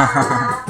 Ha ha ha ha.